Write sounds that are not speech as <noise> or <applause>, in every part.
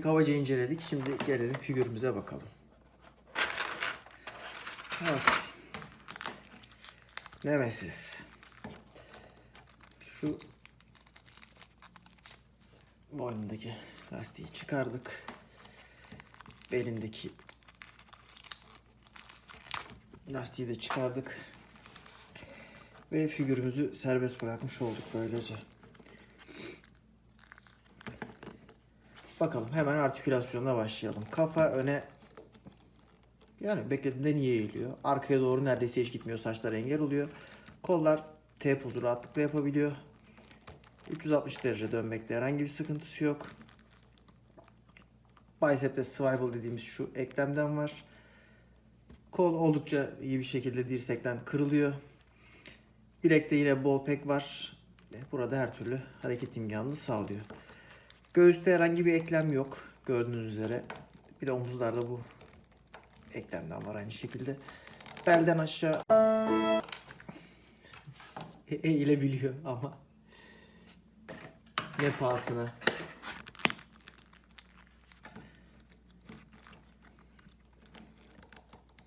Şimdilik havaca inceledik. Şimdi gelelim figürümüze bakalım. Evet. Nemesis. Şu boynundaki lastiği çıkardık. Belindeki lastiği de çıkardık. Ve figürümüzü serbest bırakmış olduk böylece. Bakalım hemen artikülasyonla başlayalım. Kafa öne yani beklediğimden iyi eğiliyor. Arkaya doğru neredeyse hiç gitmiyor. Saçlar engel oluyor. Kollar T pozu rahatlıkla yapabiliyor. 360 derece dönmekte herhangi bir sıkıntısı yok. Bicep'te swivel dediğimiz şu eklemden var. Kol oldukça iyi bir şekilde dirsekten kırılıyor. Bilekte yine ball pack var. Burada her türlü hareket imkanını sağlıyor. Göğüste herhangi bir eklem yok. Gördüğünüz üzere. Bir de omuzlarda bu eklemden var aynı şekilde. Belden aşağı <laughs> e- eğilebiliyor ama ne pahasına.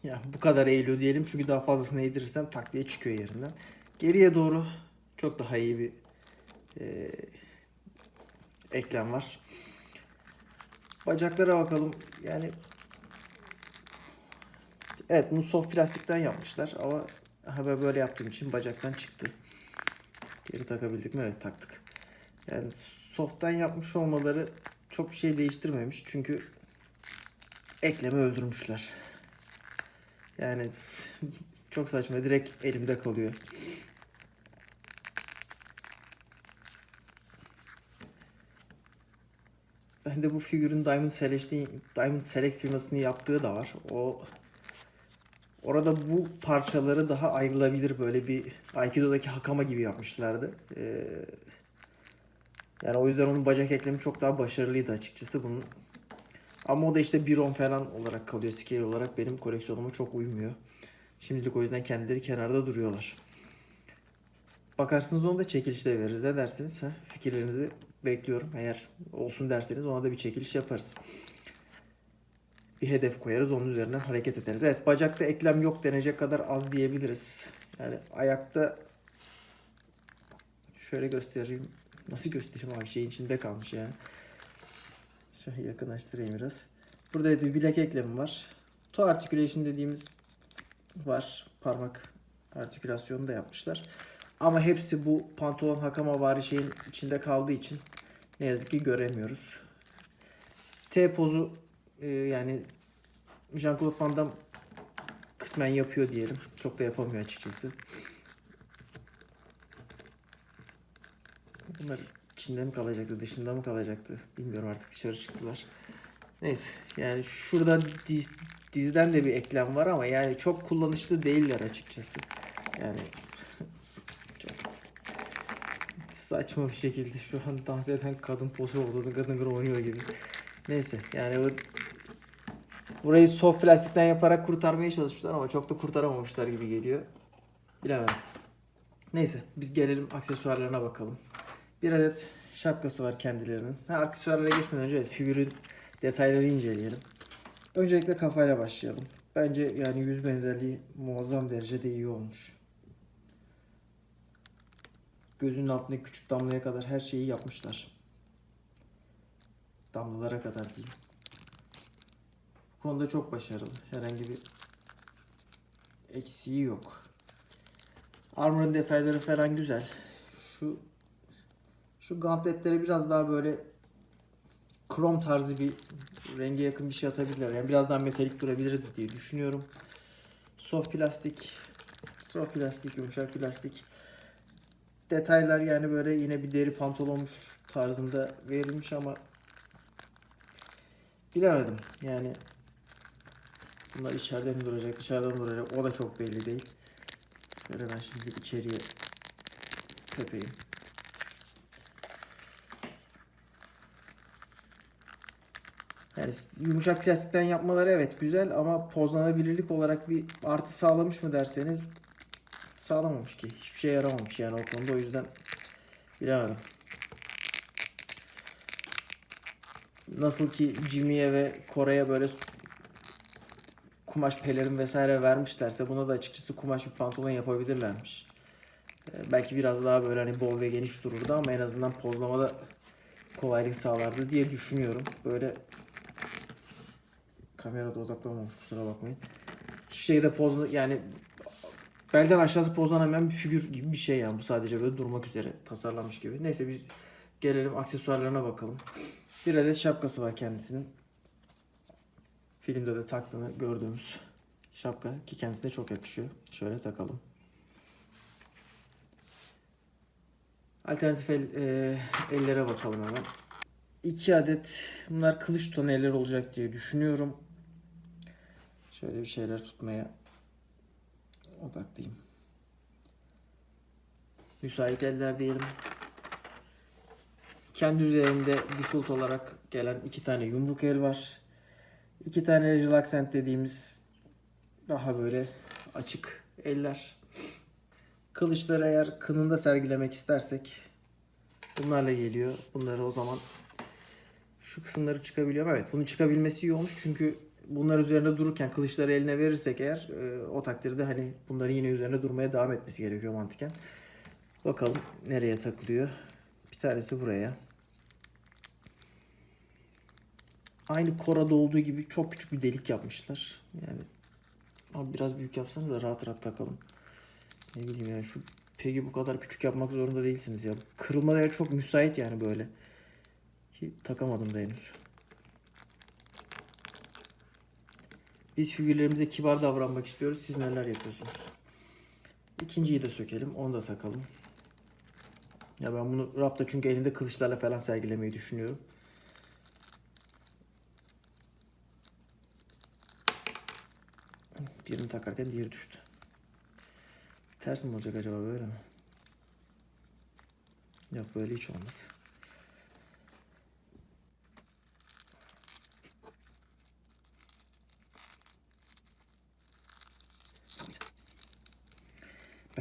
Ya bu kadar eğiliyor diyelim çünkü daha fazlasını eğdirirsem tak diye çıkıyor yerinden. Geriye doğru çok daha iyi bir e, eklem var. Bacaklara bakalım. Yani evet bunu soft plastikten yapmışlar ama aha ben böyle yaptığım için bacaktan çıktı. Geri takabildik mi? Evet taktık. Yani soft'tan yapmış olmaları çok bir şey değiştirmemiş. Çünkü eklemi öldürmüşler. Yani çok saçma. Direkt elimde kalıyor. Ben de bu figürün Diamond Select, Diamond Select firmasının yaptığı da var. O orada bu parçaları daha ayrılabilir böyle bir Aikido'daki hakama gibi yapmışlardı. Ee, yani o yüzden onun bacak eklemi çok daha başarılıydı açıkçası bunun. Ama o da işte 1.10 falan olarak kalıyor. Scale olarak benim koleksiyonuma çok uymuyor. Şimdilik o yüzden kendileri kenarda duruyorlar. Bakarsınız onu da çekilişte veririz. Ne dersiniz? Ha? Fikirlerinizi bekliyorum. Eğer olsun derseniz ona da bir çekiliş yaparız. Bir hedef koyarız. Onun üzerinden hareket ederiz. Evet bacakta eklem yok denecek kadar az diyebiliriz. Yani ayakta şöyle göstereyim. Nasıl göstereyim abi şeyin içinde kalmış yani. Şöyle yakınlaştırayım biraz. Burada evet bir bilek eklemi var. Toe articulation dediğimiz var. Parmak artikülasyonu da yapmışlar. Ama hepsi bu pantolon hakama vari şeyin içinde kaldığı için ne yazık ki göremiyoruz. T pozu e, yani Jean-Claude Van Damme kısmen yapıyor diyelim. Çok da yapamıyor açıkçası. Bunlar içinde mi kalacaktı, dışında mı kalacaktı bilmiyorum artık dışarı çıktılar. Neyse yani şurada diz, dizden de bir eklem var ama yani çok kullanışlı değiller açıkçası. Yani saçma bir şekilde şu an dans eden kadın pozu oldu. Kadın kadın oynuyor gibi. Neyse yani o burayı soft plastikten yaparak kurtarmaya çalışmışlar ama çok da kurtaramamışlar gibi geliyor. Bilemedim. Neyse biz gelelim aksesuarlarına bakalım. Bir adet şapkası var kendilerinin. Ha, aksesuarlara geçmeden önce evet, figürün detayları inceleyelim. Öncelikle kafayla başlayalım. Bence yani yüz benzerliği muazzam derecede iyi olmuş. Gözünün altındaki küçük damlaya kadar her şeyi yapmışlar. Damlalara kadar diyeyim. Bu konuda çok başarılı. Herhangi bir eksiği yok. Armor'ın detayları falan güzel. Şu şu gauntletlere biraz daha böyle krom tarzı bir renge yakın bir şey atabilirler. Yani biraz daha metalik durabilir diye düşünüyorum. Soft plastik, soft plastik, yumuşak plastik. Detaylar yani böyle yine bir deri pantolonmuş tarzında verilmiş ama bilemedim. Yani bunlar içeride mi duracak, dışarıda mı duracak o da çok belli değil. Şöyle ben şimdi içeriye tepeyim. Yani yumuşak plastikten yapmaları evet güzel ama pozlanabilirlik olarak bir artı sağlamış mı derseniz sağlamamış ki. Hiçbir şey yaramamış yani o konuda o yüzden bilemedim. nasıl ki Jimmy'ye ve Kore'ye böyle kumaş pelerin vesaire vermişlerse buna da açıkçası kumaş bir pantolon yapabilirlermiş. Ee, belki biraz daha böyle hani bol ve geniş dururdu ama en azından pozlamada kolaylık sağlardı diye düşünüyorum. Böyle kamerada odaklanmamış kusura bakmayın. Hiçbir şeyde poz yani belden aşağısı pozlanamayan bir figür gibi bir şey yani bu sadece böyle durmak üzere tasarlanmış gibi. Neyse biz gelelim aksesuarlarına bakalım. Bir adet şapkası var kendisinin. Filmde de taktığını gördüğümüz şapka ki kendisine çok yakışıyor. Şöyle takalım. Alternatif el, e, ellere bakalım hemen. İki adet bunlar kılıç tonu eller olacak diye düşünüyorum. Şöyle bir şeyler tutmaya odaklıyım. Müsait eller diyelim. Kendi üzerinde default olarak gelen iki tane yumruk el var. İki tane relaxant dediğimiz daha böyle açık eller. Kılıçları eğer kınında sergilemek istersek bunlarla geliyor. Bunları o zaman şu kısımları çıkabiliyor. Evet bunun çıkabilmesi iyi olmuş çünkü bunlar üzerinde dururken kılıçları eline verirsek eğer e, o takdirde hani bunların yine üzerinde durmaya devam etmesi gerekiyor mantıken. Bakalım nereye takılıyor. Bir tanesi buraya. Aynı Kora'da olduğu gibi çok küçük bir delik yapmışlar. Yani abi biraz büyük yapsanız da rahat rahat takalım. Ne bileyim yani şu pegi bu kadar küçük yapmak zorunda değilsiniz ya. Kırılma yer çok müsait yani böyle. Ki takamadım da henüz. Biz figürlerimize kibar davranmak istiyoruz. Siz neler yapıyorsunuz? İkinciyi de sökelim. Onu da takalım. Ya ben bunu rafta çünkü elinde kılıçlarla falan sergilemeyi düşünüyorum. Birini takarken diğeri düştü. Ters mi olacak acaba böyle mi? Yok böyle hiç olmaz.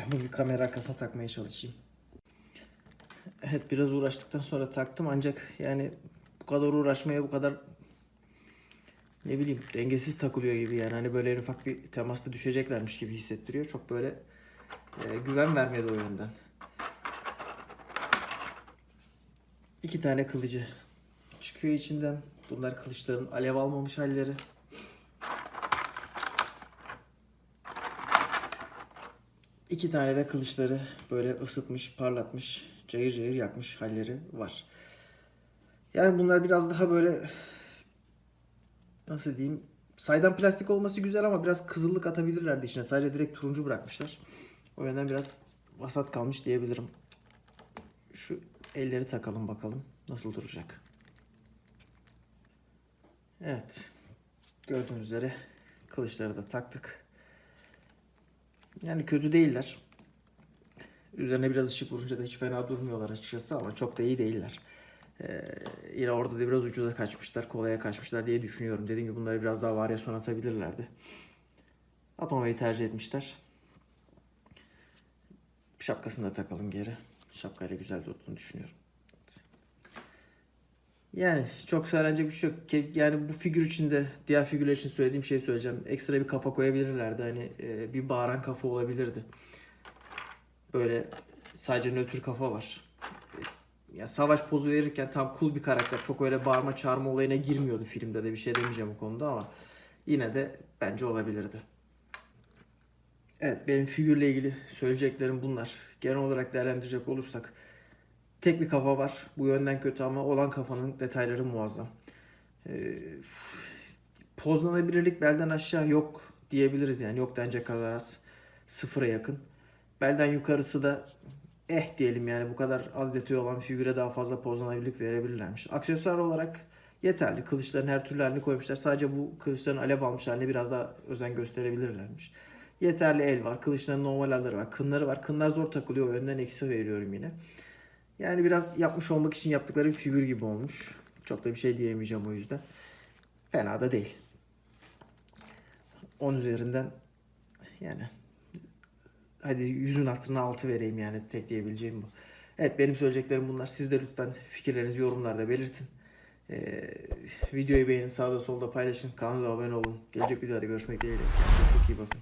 Ben bir kamera arkasına takmaya çalışayım. Evet biraz uğraştıktan sonra taktım ancak yani bu kadar uğraşmaya bu kadar ne bileyim dengesiz takılıyor gibi yani hani böyle ufak bir temasta düşeceklermiş gibi hissettiriyor. Çok böyle e, güven vermedi o yönden. İki tane kılıcı çıkıyor içinden. Bunlar kılıçların alev almamış halleri. İki tane de kılıçları böyle ısıtmış, parlatmış, cayır cayır yakmış halleri var. Yani bunlar biraz daha böyle nasıl diyeyim saydam plastik olması güzel ama biraz kızıllık atabilirlerdi içine. Sadece direkt turuncu bırakmışlar. O yönden biraz vasat kalmış diyebilirim. Şu elleri takalım bakalım nasıl duracak. Evet. Gördüğünüz üzere kılıçları da taktık. Yani kötü değiller. Üzerine biraz ışık vurunca da hiç fena durmuyorlar açıkçası ama çok da iyi değiller. Ee, yine orada da biraz ucuza kaçmışlar, kolaya kaçmışlar diye düşünüyorum. Dediğim gibi bunları biraz daha varyasyon atabilirlerdi. Atmamayı tercih etmişler. Şapkasını da takalım geri. Şapkayla güzel durduğunu düşünüyorum. Yani çok söylenecek bir şey yok. Yani bu figür için de diğer figürler için söylediğim şeyi söyleyeceğim. Ekstra bir kafa koyabilirlerdi. Hani e, bir bağıran kafa olabilirdi. Böyle sadece nötr kafa var. E, Ya savaş pozu verirken tam cool bir karakter. Çok öyle bağırma çağırma olayına girmiyordu filmde de bir şey demeyeceğim o konuda ama yine de bence olabilirdi. Evet benim figürle ilgili söyleyeceklerim bunlar. Genel olarak değerlendirecek olursak tek bir kafa var. Bu yönden kötü ama olan kafanın detayları muazzam. Ee, pozlanabilirlik belden aşağı yok diyebiliriz yani. Yok denecek kadar az. Sıfıra yakın. Belden yukarısı da eh diyelim yani bu kadar az detay olan figüre daha fazla pozlanabilirlik verebilirlermiş. Aksesuar olarak yeterli. Kılıçların her türlü halini koymuşlar. Sadece bu kılıçların alev almış haline biraz daha özen gösterebilirlermiş. Yeterli el var. Kılıçların normal halleri var. Kınları var. Kınlar zor takılıyor. O yönden eksi veriyorum yine. Yani biraz yapmış olmak için yaptıkları bir figür gibi olmuş. Çok da bir şey diyemeyeceğim o yüzden. Fena da değil. 10 üzerinden yani hadi yüzün altına 6 vereyim yani tek diyebileceğim bu. Evet benim söyleyeceklerim bunlar. Siz de lütfen fikirlerinizi yorumlarda belirtin. Ee, videoyu beğenin, sağda solda paylaşın, kanala abone olun. Gelecek videoda görüşmek dileğiyle. Çok iyi bakın.